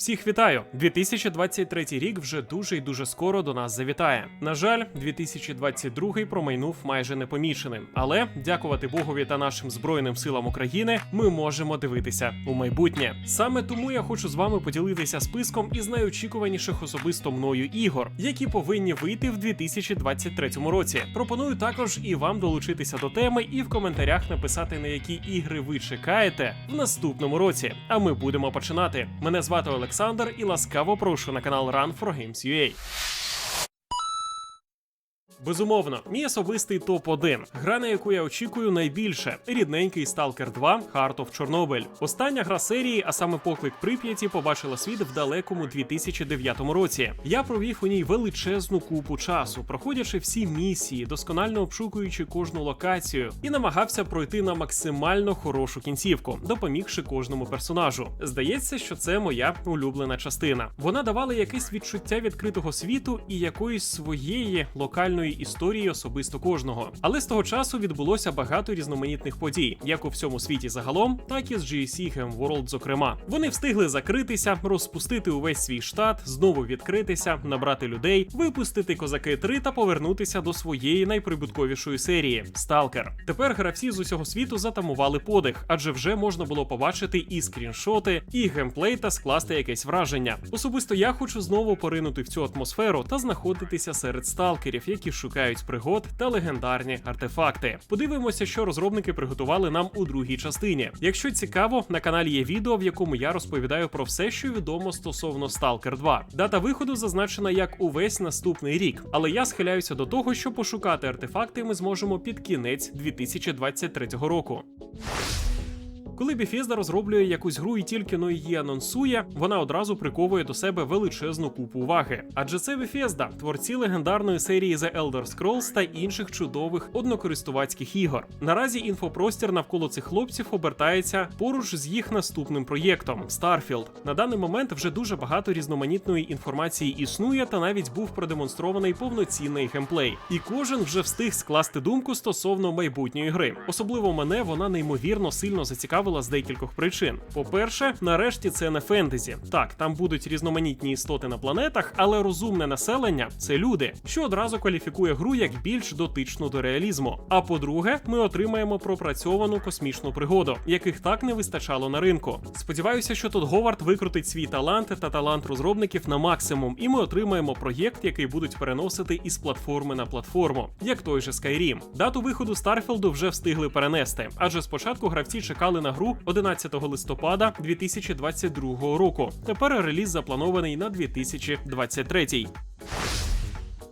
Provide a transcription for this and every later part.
Всіх вітаю! 2023 рік вже дуже і дуже скоро до нас завітає. На жаль, 2022 промайнув майже непоміченим. Але дякувати Богові та нашим збройним силам України ми можемо дивитися у майбутнє. Саме тому я хочу з вами поділитися списком із найочікуваніших особисто мною ігор, які повинні вийти в 2023 році. Пропоную також і вам долучитися до теми і в коментарях написати на які ігри ви чекаєте в наступному році. А ми будемо починати. Мене звати Олександр і ласкаво прошу на канал Run for Games. Безумовно, мій особистий топ 1 гра, на яку я очікую найбільше рідненький Stalker 2 Heart of Chernobyl. Остання гра серії, а саме поклик Прип'яті, побачила світ в далекому 2009 році. Я провів у ній величезну купу часу, проходячи всі місії, досконально обшукуючи кожну локацію, і намагався пройти на максимально хорошу кінцівку, допомігши кожному персонажу. Здається, що це моя улюблена частина. Вона давала якесь відчуття відкритого світу і якоїсь своєї локальної історії особисто кожного. Але з того часу відбулося багато різноманітних подій, як у всьому світі загалом, так і з GSC Ham World зокрема. Вони встигли закритися, розпустити увесь свій штат, знову відкритися, набрати людей, випустити козаки 3 та повернутися до своєї найприбутковішої серії Сталкер. Тепер гравці з усього світу затамували подих, адже вже можна було побачити і скріншоти, і геймплей та скласти якесь враження. Особисто я хочу знову поринути в цю атмосферу та знаходитися серед сталкерів, які шукають пригод та легендарні артефакти. Подивимося, що розробники приготували нам у другій частині. Якщо цікаво, на каналі є відео, в якому я розповідаю про все, що відомо стосовно Stalker 2. Дата виходу зазначена як увесь наступний рік, але я схиляюся до того, що пошукати артефакти ми зможемо під кінець 2023 року. Коли Bethesda розроблює якусь гру і тільки но її анонсує, вона одразу приковує до себе величезну купу уваги. Адже це Bethesda, творці легендарної серії The Elder Scrolls та інших чудових однокористувацьких ігор. Наразі інфопростір навколо цих хлопців обертається поруч з їх наступним проєктом Starfield. На даний момент вже дуже багато різноманітної інформації існує, та навіть був продемонстрований повноцінний геймплей. І кожен вже встиг скласти думку стосовно майбутньої гри. Особливо мене вона неймовірно сильно зацікавила з декількох причин. По-перше, нарешті це не фентезі. Так, там будуть різноманітні істоти на планетах, але розумне населення це люди, що одразу кваліфікує гру як більш дотичну до реалізму. А по-друге, ми отримаємо пропрацьовану космічну пригоду, яких так не вистачало на ринку. Сподіваюся, що тут Говард викрутить свій талант та талант розробників на максимум, і ми отримаємо проєкт, який будуть переносити із платформи на платформу, як той же Skyrim. Дату виходу Старфілду вже встигли перенести, адже спочатку гравці чекали на гру 11 листопада 2022 року. Тепер реліз запланований на 2023.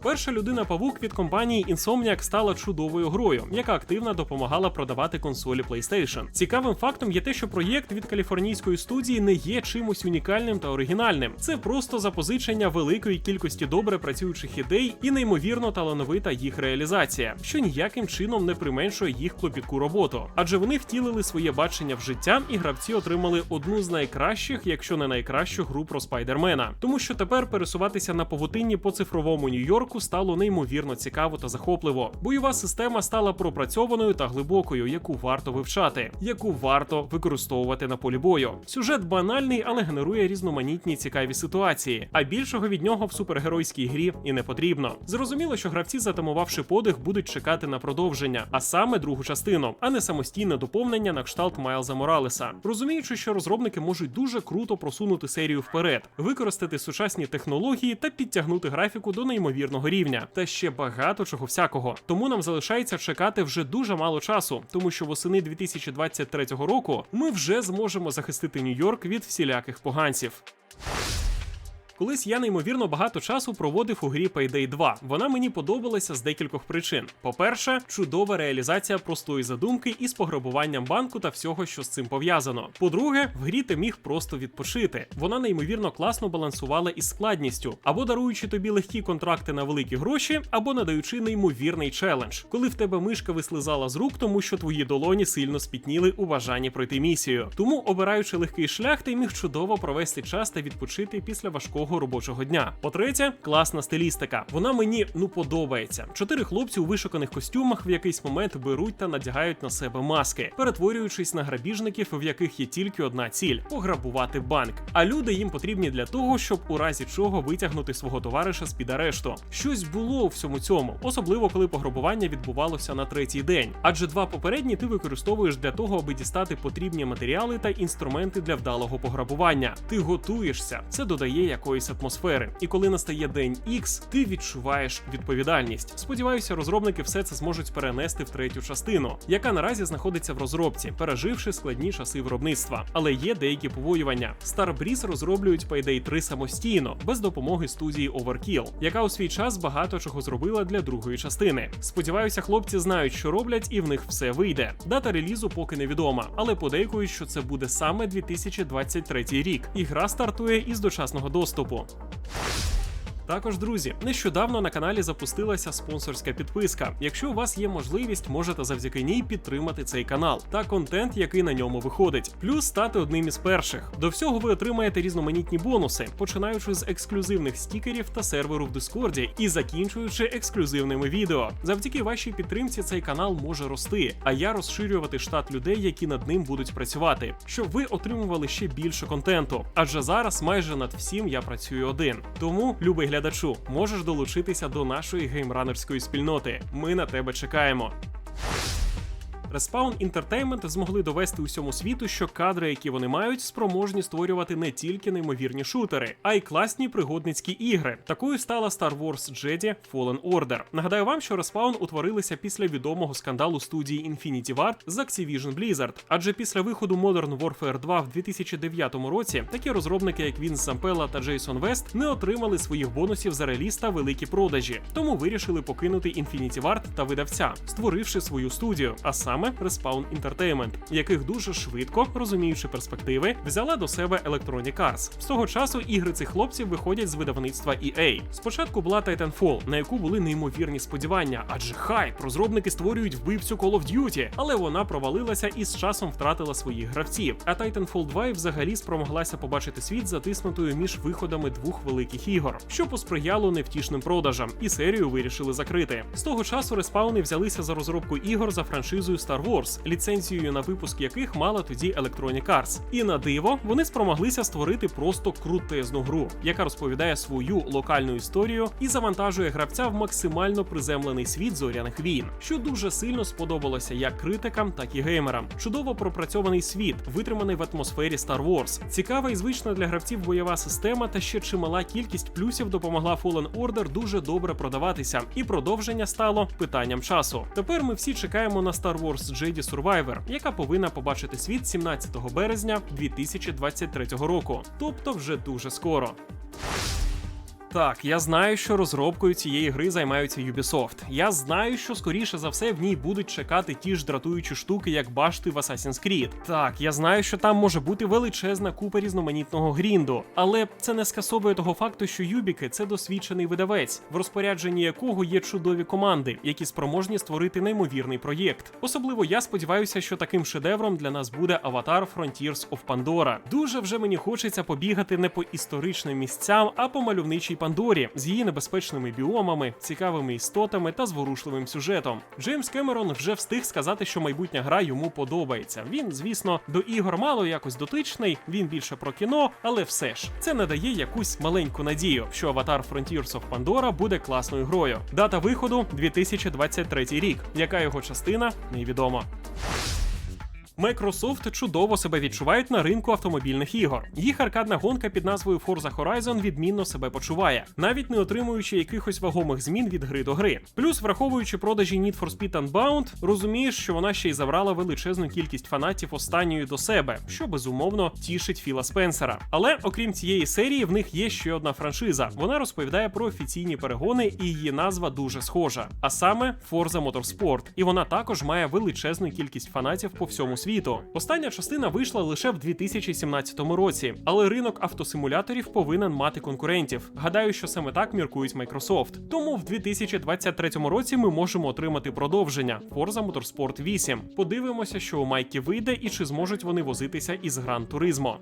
Перша людина павук від компанії Insomniac стала чудовою грою, яка активно допомагала продавати консолі PlayStation. Цікавим фактом є те, що проєкт від каліфорнійської студії не є чимось унікальним та оригінальним. Це просто запозичення великої кількості добре працюючих ідей і неймовірно талановита їх реалізація, що ніяким чином не применшує їх клопітку роботу. Адже вони втілили своє бачення в життя, і гравці отримали одну з найкращих, якщо не найкращу гру про спайдермена. Тому що тепер пересуватися на павутинні по цифровому Нью-Йорку стало неймовірно цікаво та захопливо. Бойова система стала пропрацьованою та глибокою, яку варто вивчати, яку варто використовувати на полі бою. Сюжет банальний, але генерує різноманітні цікаві ситуації. А більшого від нього в супергеройській грі і не потрібно. Зрозуміло, що гравці, затамувавши подих, будуть чекати на продовження, а саме другу частину, а не самостійне доповнення на кшталт Майлза Моралеса. Розуміючи, що розробники можуть дуже круто просунути серію вперед, використати сучасні технології та підтягнути графіку до неймовірного рівня, та ще багато чого всякого. Тому нам залишається чекати вже дуже мало часу, тому що восени 2023 року ми вже зможемо захистити Нью-Йорк від всіляких поганців. Колись я неймовірно багато часу проводив у грі Payday 2. Вона мені подобалася з декількох причин. По-перше, чудова реалізація простої задумки із пограбуванням банку та всього, що з цим пов'язано. По-друге, в грі ти міг просто відпочити. Вона неймовірно класно балансувала із складністю, або даруючи тобі легкі контракти на великі гроші, або надаючи неймовірний челендж, коли в тебе мишка вислизала з рук, тому що твої долоні сильно спітніли у бажанні пройти місію. Тому, обираючи легкий шлях, ти міг чудово провести час та відпочити після важкого свого робочого дня. По-третє, класна стилістика. Вона мені ну подобається. Чотири хлопці у вишуканих костюмах в якийсь момент беруть та надягають на себе маски, перетворюючись на грабіжників, в яких є тільки одна ціль пограбувати банк. А люди їм потрібні для того, щоб у разі чого витягнути свого товариша з під арешту. Щось було у всьому цьому, особливо коли пограбування відбувалося на третій день. Адже два попередні ти використовуєш для того, аби дістати потрібні матеріали та інструменти для вдалого пограбування. Ти готуєшся, це додає якоїсь атмосфери. І коли настає день X, ти відчуваєш відповідальність. Сподіваюся, розробники все це зможуть перенести в третю частину, яка наразі знаходиться в розробці, переживши складні часи виробництва. Але є деякі повоювання. Starbreeze розроблюють Payday 3 самостійно, без допомоги студії Overkill, яка у свій час багато чого зробила для другої частини. Сподіваюся, хлопці знають, що роблять, і в них все вийде. Дата релізу поки невідома, але подейкують, що це буде саме 2023 рік, і гра стартує із дочасного доступу. Європу. Також, друзі, нещодавно на каналі запустилася спонсорська підписка. Якщо у вас є можливість, можете завдяки ній підтримати цей канал та контент, який на ньому виходить, плюс стати одним із перших. До всього ви отримаєте різноманітні бонуси, починаючи з ексклюзивних стікерів та серверу в Дискорді і закінчуючи ексклюзивними відео. Завдяки вашій підтримці цей канал може рости, а я розширювати штат людей, які над ним будуть працювати, щоб ви отримували ще більше контенту. Адже зараз майже над всім я працюю один. Тому, любий глядачу, можеш долучитися до нашої геймранерської спільноти. Ми на тебе чекаємо. Respawn Entertainment змогли довести усьому світу, що кадри, які вони мають, спроможні створювати не тільки неймовірні шутери, а й класні пригодницькі ігри. Такою стала Star Wars Jedi Fallen Order. Нагадаю вам, що Respawn утворилися після відомого скандалу студії Infinity Ward з Activision Blizzard. Адже після виходу Modern Warfare 2 в 2009 році такі розробники, як Вінс Сампелла та Джейсон Вест, не отримали своїх бонусів за реліз та великі продажі, тому вирішили покинути Infinity Ward та видавця, створивши свою студію, а саме Respawn Entertainment, яких дуже швидко, розуміючи перспективи, взяла до себе Electronic Arts. З того часу ігри цих хлопців виходять з видавництва EA. Спочатку була Titanfall, на яку були неймовірні сподівання, адже хайп, розробники створюють вбивцю Call of Duty, але вона провалилася і з часом втратила своїх гравців. А Titanfall 2 і взагалі спромоглася побачити світ затиснутою між виходами двох великих ігор, що посприяло невтішним продажам, і серію вирішили закрити. З того часу респауни взялися за розробку ігор за франшизою Star Wars, ліцензією на випуск яких мала тоді Electronic Arts. І на диво вони спромоглися створити просто крутезну гру, яка розповідає свою локальну історію і завантажує гравця в максимально приземлений світ зоряних війн, що дуже сильно сподобалося як критикам, так і геймерам. Чудово пропрацьований світ, витриманий в атмосфері Star Wars. Цікава і звична для гравців бойова система, та ще чимала кількість плюсів допомогла Fallen Order дуже добре продаватися, і продовження стало питанням часу. Тепер ми всі чекаємо на Star Wars Jedi Survivor, яка повинна побачити світ 17 березня 2023 року, тобто вже дуже скоро. Так, я знаю, що розробкою цієї гри займаються Ubisoft. Я знаю, що скоріше за все в ній будуть чекати ті ж дратуючі штуки, як башти в Assassin's Creed. Так, я знаю, що там може бути величезна купа різноманітного грінду, але це не скасовує того факту, що Юбіки це досвідчений видавець, в розпорядженні якого є чудові команди, які спроможні створити неймовірний проєкт. Особливо я сподіваюся, що таким шедевром для нас буде Аватар Frontiers of Pandora. Дуже вже мені хочеться побігати не по історичним місцям, а по мальовничій Пандорі з її небезпечними біомами, цікавими істотами та зворушливим сюжетом. Джеймс Кемерон вже встиг сказати, що майбутня гра йому подобається. Він, звісно, до ігор мало якось дотичний, він більше про кіно, але все ж це надає якусь маленьку надію, що Аватар Frontiers of Pandora буде класною грою. Дата виходу 2023 рік. Яка його частина невідомо. Microsoft чудово себе відчувають на ринку автомобільних ігор. Їх аркадна гонка під назвою Forza Horizon відмінно себе почуває, навіть не отримуючи якихось вагомих змін від гри до гри. Плюс, враховуючи продажі Need for Speed Unbound, розумієш, що вона ще й забрала величезну кількість фанатів останньої до себе, що безумовно тішить Філа Спенсера. Але окрім цієї серії, в них є ще одна франшиза. Вона розповідає про офіційні перегони, і її назва дуже схожа, а саме Forza Motorsport. І вона також має величезну кількість фанатів по всьому світу світу. Остання частина вийшла лише в 2017 році, але ринок автосимуляторів повинен мати конкурентів. Гадаю, що саме так міркують Microsoft. Тому в 2023 році ми можемо отримати продовження Forza Motorsport 8. Подивимося, що у Майки вийде і чи зможуть вони возитися із Гран Туризмо.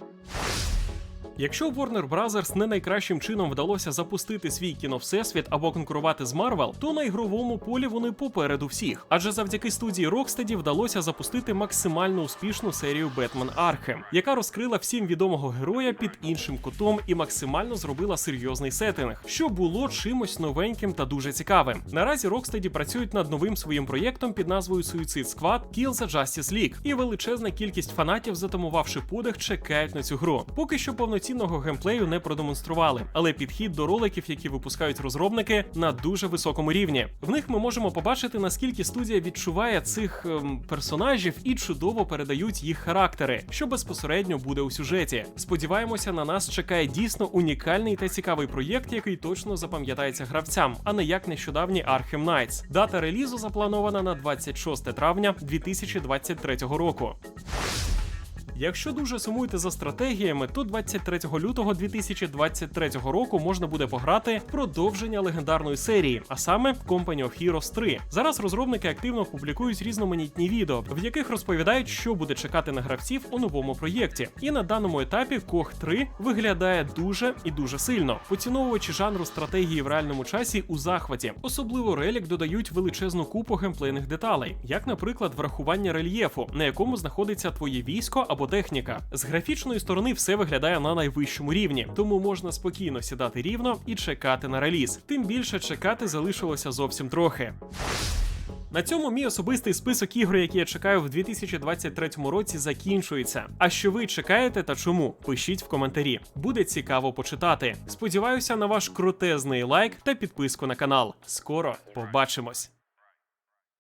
Якщо Warner Bros. не найкращим чином вдалося запустити свій кіновсесвіт або конкурувати з Marvel, то на ігровому полі вони попереду всіх. Адже завдяки студії Rocksteady вдалося запустити максимально успішну серію Batman Arkham, яка розкрила всім відомого героя під іншим кутом і максимально зробила серйозний сеттинг, що було чимось новеньким та дуже цікавим. Наразі Rocksteady працюють над новим своїм проєктом під назвою Suicide Squad Kill the Justice League, і величезна кількість фанатів, затамувавши подих, чекають на цю гру. Поки що повноцінного геймплею не продемонстрували, але підхід до роликів, які випускають розробники, на дуже високому рівні. В них ми можемо побачити, наскільки студія відчуває цих ем, персонажів і чудово передають їх характери, що безпосередньо буде у сюжеті. Сподіваємося, на нас чекає дійсно унікальний та цікавий проєкт, який точно запам'ятається гравцям, а не як нещодавній Arkham Knights. Дата релізу запланована на 26 травня 2023 року. Якщо дуже сумуєте за стратегіями, то 23 лютого 2023 року можна буде пограти продовження легендарної серії, а саме Company of Heroes 3. Зараз розробники активно публікують різноманітні відео, в яких розповідають, що буде чекати на гравців у новому проєкті. І на даному етапі Кох 3 виглядає дуже і дуже сильно. Поціновувачі жанру стратегії в реальному часі у захваті. Особливо релік додають величезну купу геймплейних деталей, як, наприклад, врахування рельєфу, на якому знаходиться твоє військо або техніка. З графічної сторони все виглядає на найвищому рівні, тому можна спокійно сідати рівно і чекати на реліз. Тим більше чекати залишилося зовсім трохи. На цьому мій особистий список ігор, які я чекаю в 2023 році, закінчується. А що ви чекаєте та чому? Пишіть в коментарі. Буде цікаво почитати. Сподіваюся на ваш крутезний лайк та підписку на канал. Скоро побачимось.